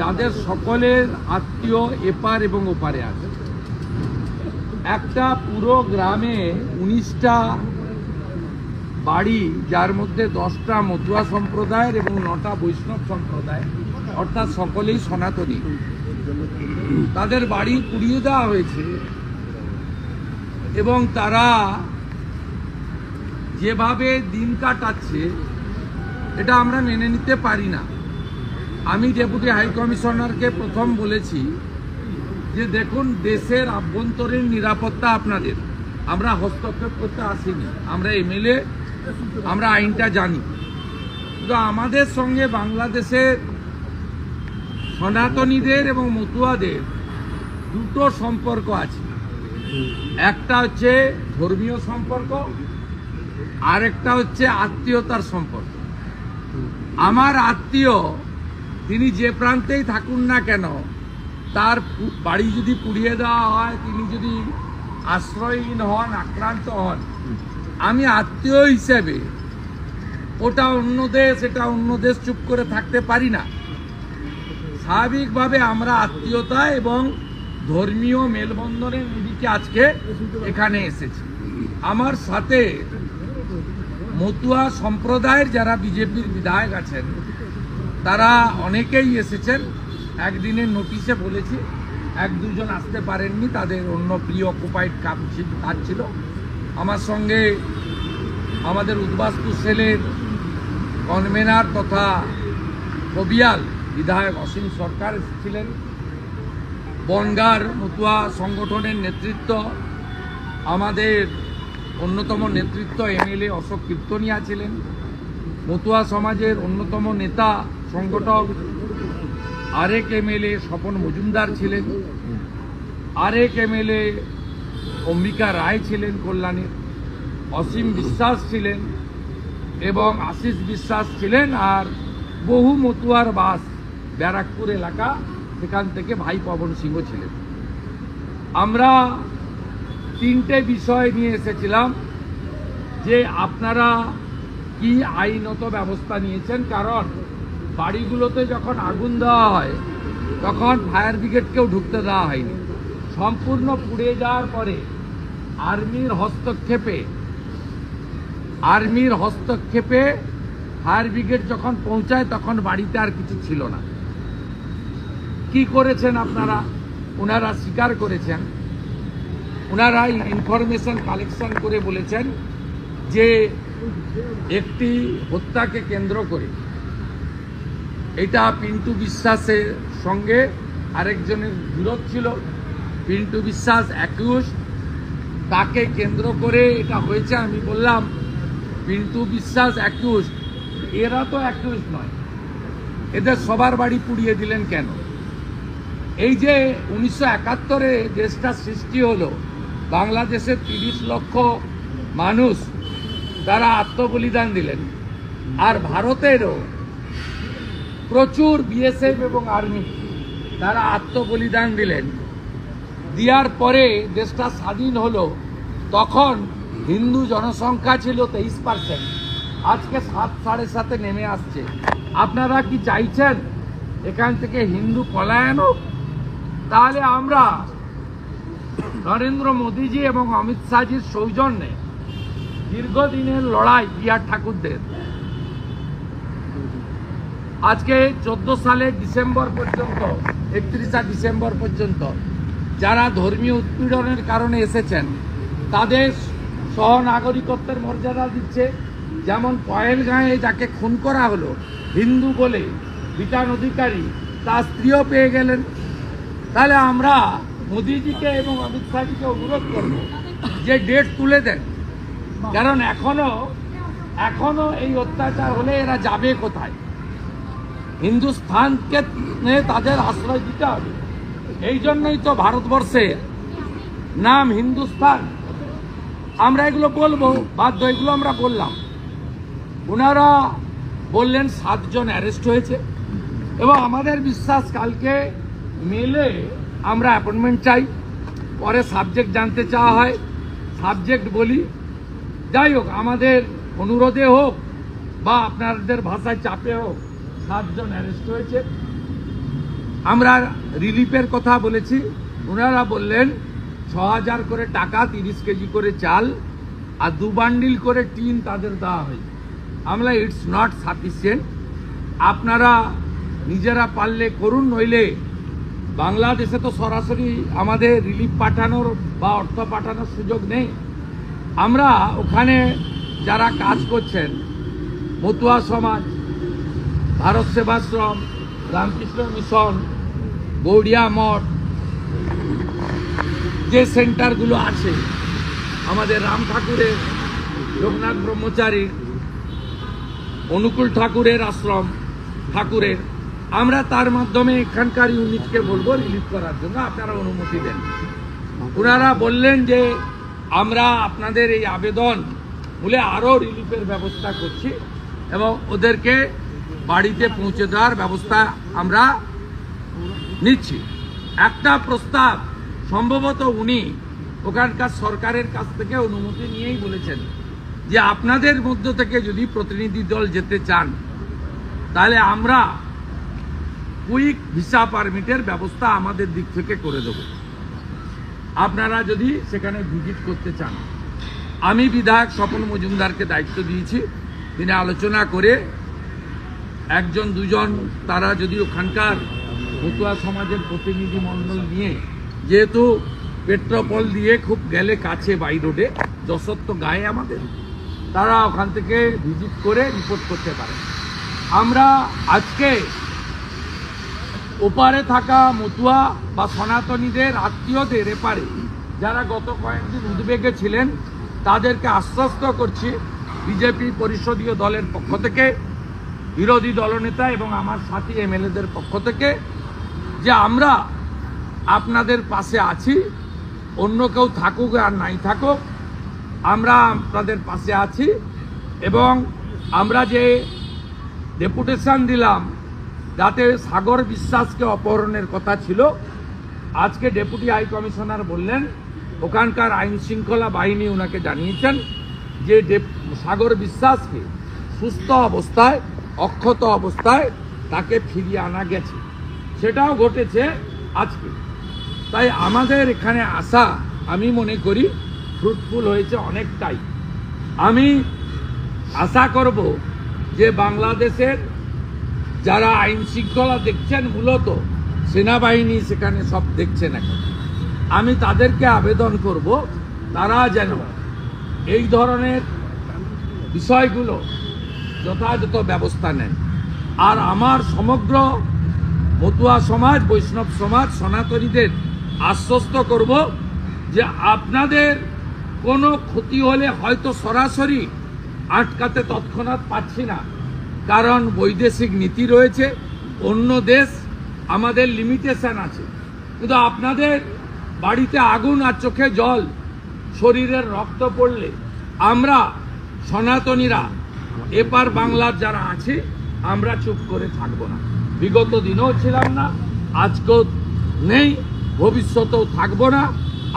যাদের সকলের আত্মীয় এপার এবং ওপারে আছে। একটা পুরো গ্রামে উনিশটা বাড়ি, যার মধ্যে দশটা মতুয়া সম্প্রদায়ের এবং নটা বৈষ্ণব সম্প্রদায় অর্থাৎ সকলেই সনাতনী। তাদের বাড়ি পুড়িয়ে দেওয়া হয়েছে এবং তারা যেভাবে দিন কাটাচ্ছে, এটা আমরা মেনে নিতে পারি না। আমি ডেপুটি হাই কমিশনারকে প্রথম বলেছি যে দেখুন, দেশের আভ্যন্তরীণ নিরাপত্তা আপনাদের। আমরা হস্তক্ষেপ করতে আসিনি। আমরা এমএলএ আমরা আইনটা জানি। কিন্তু আমাদের সঙ্গে বাংলাদেশের সনাতনীদের এবং মতুয়াদের দুটো সম্পর্ক আছে। একটা হচ্ছে ধর্মীয় সম্পর্ক, আরেকটা হচ্ছে আত্মীয়তার সম্পর্ক। আমার আত্মীয় তিনি যে প্রান্তেই থাকুন না কেন, তার বাড়ি যদি পুড়িয়ে দেওয়া হয়, তিনি যদি আশ্রয়হীন হন, আক্রান্ত হন, আমি আত্মীয় হিসেবে ওটা অন্য দেশ, এটা অন্য দেশ চুপ করে থাকতে পারি না। স্বাভাবিকভাবে আমরা আত্মীয়তা এবং ধর্মীয় মেলবন্ধনের নিরিখে আজকে এখানে এসেছি। আমার সাথে মতুয়া সম্প্রদায়ের যারা বিজেপির বিধায়ক আছেন তারা অনেকেই এসেছেন। একদিনের নোটিশে বলেছি, এক দুজন আসতে পারেননি, তাদের অন্য প্রিয় অকুপাইড কাজ ছিল আমার সঙ্গে আমাদের উদ্বাস্তু সেলের কনভেনার তথা কবিয়াল, বিধায়ক অসীম সরকার এসেছিলেন। বনগার মতুয়া সংগঠনের নেতৃত্ব, আমাদের অন্যতম নেতৃত্ব এমএলএ অশোক কীর্তনিয়া ছিলেন। মতুয়া সমাজের অন্যতম নেতা সংগঠক আরেক এমএলএ স্বপন মজুমদার ছিলেন, আরেক এমএলএ অম্বিকা রায় ছিলেন কল্যাণীর অসীম বিশ্বাস ছিলেন এবং আশিস বিশ্বাস ছিলেন আর বহু মতুয়ার বাস ব্যারাকপুর এলাকা, সেখান থেকে ভাই পবন সিংহ ছিলেন। আমরা তিনটে বিষয় নিয়ে এসেছিলাম যে আপনারা কি আইনত ব্যবস্থা নিয়েছেন, কারণ বাড়িগুলোতে যখন আগুন দেওয়া হয়, তখন ফায়ার ব্রিগেডকেও ঢুকতে দেওয়া হয়নি। সম্পূর্ণ পুড়ে যাওয়ার পরে আর্মির হস্তক্ষেপে আর্মির হস্তক্ষেপে ফায়ার ব্রিগেড যখন পৌঁছায়, তখন বাড়িতে আর কিছু ছিল না। কি করেছেন আপনারা? ওনারা স্বীকার করেছেন। ওনারা ইনফরমেশন কালেকশন করে বলেছেন যে একটি হত্যাকে কেন্দ্র করে এটা পিন্টু বিশ্বাসের সঙ্গে আরেকজনের বিরোধ ছিল। পিন্টু বিশ্বাস একুশ। তাকে কেন্দ্র করে এটা হয়েছে, আমি বললাম, পিন্টু বিশ্বাস একুশ। এরা তো একুশ নয়। এদের সবার বাড়ি পুড়িয়ে দিলেন কেন? এই যে উনিশশো একাত্তরে দেশটা সৃষ্টি হলো, বাংলাদেশের তিরিশ লক্ষ মানুষ তারা আত্মবলিদান দিলেন। আর ভারতেরও প্রচুর বিএসএফ এবং আর্মি তারা আত্মবলিদান দিলেন। দেওয়ার পরে দেশটা স্বাধীন হলো। তখন হিন্দু জনসংখ্যা ছিল তেইশ পার্সেন্ট আজকে সাত, সাড়ে সাতে নেমে আসছে। আপনারা কি চাইছেন এখান থেকে হিন্দু পলায়ন? তাহলে আমরা নরেন্দ্র মোদীজি এবং অমিত শাহজির সৌজন্যে দীর্ঘদিনের লড়াই বিহার ঠাকুরদের আজকে চোদ্দ সালে ডিসেম্বর পর্যন্ত, একত্রিশা ডিসেম্বর পর্যন্ত যারা ধর্মীয় উৎপীড়নের কারণে এসেছেন, তাদের সহ নাগরিকত্বের মর্যাদা দিচ্ছে। যেমন পয়েলগাঁয়ে যাকে খুন করা হলো, হিন্দু বলে বিটান অধিকারী, তার স্ত্রীও পেয়ে গেলেন। তাহলে আমরা মোদিজিকে এবং অমিত শাহজিকে অনুরোধ করব যে ডেট তুলে দেন। কারণ এখনও এখনও এই অত্যাচার হলে এরা যাবে কোথায়? হিন্দুস্থানকে তাদের আশ্রয় দিতে হবে। এই জন্যই তো ভারতবর্ষে নাম হিন্দুস্তান আমরা এগুলো বলব, বাধ্য এগুলো আমরা বললাম। ওনারা বললেন, সাতজন অ্যারেস্ট হয়েছে। এবং আমাদের বিশ্বাস, কালকে মেলে আমরা অ্যাপয়েন্টমেন্ট চাই। পরে সাবজেক্ট জানতে চাওয়া হয়, সাবজেক্ট বলি। যাই হোক, আমাদের অনুরোধে হোক বা আপনাদের ভাষায় চাপে হোক সাতজন অ্যারেস্ট হয়েছে। আমরা রিলিফের কথা বলেছি। ওনারা বললেন ছ হাজার করে টাকা, তিরিশ কেজি করে চাল আর দু বান্ডিল করে টিন তাদের দেওয়া হয়। আমরা ইটস নট সাফিসিয়েন্ট। আপনারা নিজেরা পারলে করুন, নইলে বাংলাদেশে তো সরাসরি আমাদের রিলিফ পাঠানোর বা অর্থ পাঠানোর সুযোগ নেই। আমরা ওখানে যারা কাজ করছেন, মতুয়া সমাজ ভারত সেবাশ্রম, রামকৃষ্ণ মিশন, গৌড়িয়া মঠ, যে সেন্টারগুলো আছে, আমাদের রাম ঠাকুরের, লোকনাথ ব্রহ্মচারী অনুকূল ঠাকুরের আশ্রম ঠাকুরের, আমরা তার মাধ্যমে এখানকার ইউনিটকে বলব রিলিফ করার জন্য। আপনারা অনুমতি দেন। ওনারা বললেন যে, আমরা আপনাদের এই আবেদন বলে আরও রিলিফের ব্যবস্থা করছি এবং ওদেরকে বাড়িতে পৌঁছে দেওয়ার ব্যবস্থা আমরা নিচ্ছি। একটা প্রস্তাব, সম্ভবত উনি ওখানকার সরকারের কাছ থেকে অনুমতি নিয়েই বলেছেন যে আপনাদের মধ্য থেকে যদি প্রতিনিধি দল যেতে চান, তাহলে আমরা কুইক ভিসা পারমিটের ব্যবস্থা আমাদের দিক থেকে করে দেব। আপনারা যদি সেখানে ভিজিট করতে চান। আমি বিধায়ক স্বপন মজুমদারকে দায়িত্ব দিয়েছি। তিনি আলোচনা করে একজন, দুজন, তারা যদি ওখানকার মতুয়া সমাজের প্রতিনিধি মণ্ডল নিয়ে, যেহেতু পেট্রোপল দিয়ে খুব গেলে কাছে বাই রোডে, যশোর তো গায়ে আমাদের, তারা ওখান থেকে ভিজিট করে রিপোর্ট করতে পারে। আমরা আজকে ওপারে থাকা মতুয়া বা সনাতনীদের আত্মীয়দের এপারে, যারা গত কয়েকদিন উদ্বেগে ছিলেন, তাদেরকে আশ্বস্ত করছি, বিজেপি পরিষদীয় দলের পক্ষ থেকে বিরোধী দলনেতা এবং আমার সাথী এমএলএদের পক্ষ থেকে যে আমরা আপনাদের পাশে আছি, অন্য কেউ থাকুক আর নাই থাকুক, আমরা আপনাদের পাশে আছি এবং আমরা যে ডেপুটেশন দিলাম যাতে সাগর বিশ্বাসকে অপহরণের কথা ছিল। আজকে ডেপুটি হাই কমিশনার বললেন, ওখানকার আইন শৃঙ্খলা বাহিনী ওনাকে জানিয়েছেন যে সাগর বিশ্বাসকে সুস্থ অবস্থায় অক্ষত অবস্থায় তাকে ফিরিয়ে আনা গেছে। সেটাও ঘটেছে আজকে। তাই আমাদের এখানে আসা আমি মনে করি ফ্রুটফুল হয়েছে অনেকটাই। আমি আশা করব যে বাংলাদেশের যারা আইন শৃঙ্খলা দেখছেন, মূলত সেনাবাহিনী সেখানে সব দেখছেন এখন। আমি তাদেরকে আবেদন করব, তারা যেন এই ধরনের বিষয়গুলো যথাযথ ব্যবস্থা নেন। আর আমার সমগ্র মতুয়া সমাজ, বৈষ্ণব সমাজ, সনাতনীদের আশ্বস্ত করব যে আপনাদের কোনো ক্ষতি হলে হয়তো সরাসরি আটকাতে তৎক্ষণাৎ পাচ্ছি না। কারণ বৈদেশিক নীতি রয়েছে, অন্য দেশ আমাদের লিমিটেশন আছে। কিন্তু আপনাদের বাড়িতে আগুন আর চোখে জল, শরীরের রক্ত পড়লে আমরা সনাতনীরা এপার বাংলার যারা আছে, আমরা চুপ করে থাকব না। বিগত দিনেও ছিলাম না, আজকেও নেই, ভবিষ্যতেও থাকব না,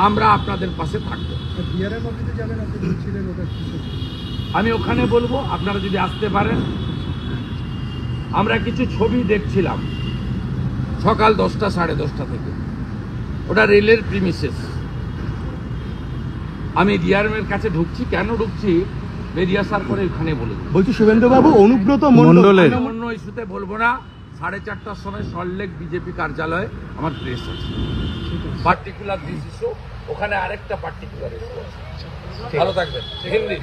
আমরা আপনাদের পাশে থাকব। আমি ওখানে বলব, আপনারা যদি আসতে পারেন, আমরা কিছু ছবি দেখছিলাম সকাল দশটা, সাড়ে দশটা থেকে। ওটা রেলের প্রিমিসেস আমি ডিআরএমের কাছে ঢুকছি। কেন ঢুকছি? বেরিয়ে আসার পরে ওখানে বলে দেবো। বলছি শুভেন্দু বাবু অনুব্রত মন্ডলের অন্য ইস্যুতে বলব না সাড়ে চারটার সময় সল্টলেক বিজেপি কার্যালয়ে আমার প্রেস আছে। পার্টিকুলার দিস ইস্যু ওখানে আরেকটা পার্টিকুলার ইস্যু আছে। ভালো থাকবেন। হিন্দি।